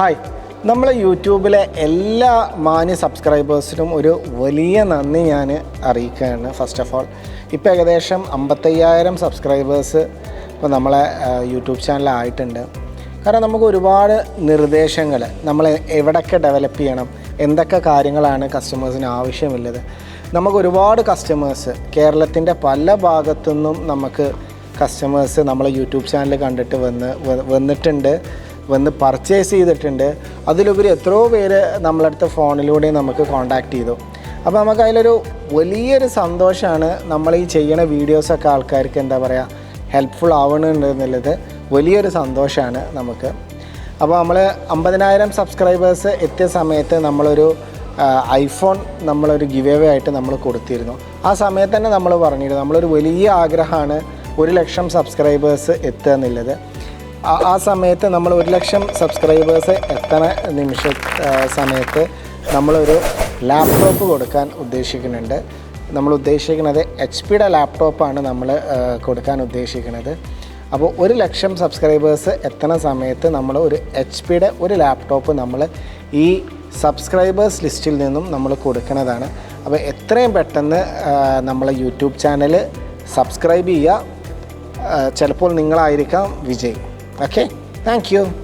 Hi. നമ്മളെ യൂട്യൂബിലെ എല്ലാ മാന്യ സബ്സ്ക്രൈബേഴ്സിനും ഒരു വലിയ നന്ദി ഞാൻ അറിയിക്കുകയാണ്. ഫസ്റ്റ് ഓഫ് ഓൾ ഇപ്പോൾ ഏകദേശം അമ്പത്തയ്യായിരം സബ്സ്ക്രൈബേഴ്സ് ഇപ്പോൾ നമ്മളെ യൂട്യൂബ് ചാനലായിട്ടുണ്ട് കാരണം നമുക്ക് ഒരുപാട് നിർദ്ദേശങ്ങൾ നമ്മൾ എവിടെയൊക്കെ ഡെവലപ്പ് ചെയ്യണം എന്തൊക്കെ കാര്യങ്ങളാണ് കസ്റ്റമേഴ്സിന് ആവശ്യമുള്ളത്. നമുക്ക് ഒരുപാട് കസ്റ്റമേഴ്സ് കേരളത്തിന്റെ പല ഭാഗത്തു നിന്നും നമുക്ക് കസ്റ്റമേഴ്സ് നമ്മളെ യൂട്യൂബ് ചാനൽ കണ്ടിട്ട് വന്ന് വന്നിട്ടുണ്ട്. വന്ന് പർച്ചേസ് ചെയ്തിട്ടുണ്ട്. അതിലുപരി എത്രയോ പേര് നമ്മളടുത്ത ഫോണിലൂടെ നമുക്ക് കോണ്ടാക്ട് ചെയ്തു. അപ്പോൾ നമുക്ക് അതിലൊരു വലിയൊരു സന്തോഷമാണ് നമ്മൾ ഈ ചെയ്യണ വീഡിയോസൊക്കെ ആൾക്കാർക്ക് എന്താ പറയുക ഹെൽപ്ഫുൾ ആവണുണ്ട് എന്നുള്ളത്. വലിയൊരു സന്തോഷമാണ് നമുക്ക്. അപ്പോൾ നമ്മൾ അമ്പതിനായിരം സബ്സ്ക്രൈബേഴ്സ് എത്തിയ സമയത്ത് നമ്മളൊരു ഐഫോൺ നമ്മളൊരു ഗിവ് അവേ ആയിട്ട് നമ്മൾ കൊടുത്തിരുന്നു. ആ സമയത്ത് തന്നെ നമ്മൾ പറഞ്ഞിരുന്നു. നമ്മളൊരു വലിയ ആഗ്രഹമാണ് ഒരു ലക്ഷം സബ്സ്ക്രൈബേഴ്സ് എത്തുക എന്നുള്ളത്. ആ- സമയത്ത് നമ്മൾ ഒരു ലക്ഷം സബ്സ്ക്രൈബേഴ്സ് എത്തണ നിമിഷ സമയത്ത് നമ്മളൊരു ലാപ്ടോപ്പ് കൊടുക്കാൻ ഉദ്ദേശിക്കുന്നുണ്ട്. നമ്മൾ ഉദ്ദേശിക്കുന്നത് എച്ച് പിയുടെ ലാപ്ടോപ്പാണ് നമ്മൾ കൊടുക്കാൻ ഉദ്ദേശിക്കുന്നത്. അപ്പോൾ ഒരു ലക്ഷം സബ്സ്ക്രൈബേഴ്സ് എത്തണ സമയത്ത് നമ്മൾ ഒരു എച്ച് പിയുടെ ഒരു ലാപ്ടോപ്പ് നമ്മൾ ഈ സബ്സ്ക്രൈബേഴ്സ് ലിസ്റ്റിൽ നിന്നും നമ്മൾ കൊടുക്കുന്നതാണ്. അപ്പോൾ എത്രയും പെട്ടെന്ന് നമ്മളെ യൂട്യൂബ് ചാനൽ സബ്സ്ക്രൈബ് ചെയ്യുക. ചിലപ്പോൾ നിങ്ങളായിരിക്കാം വിജയ്. Okay, thank you.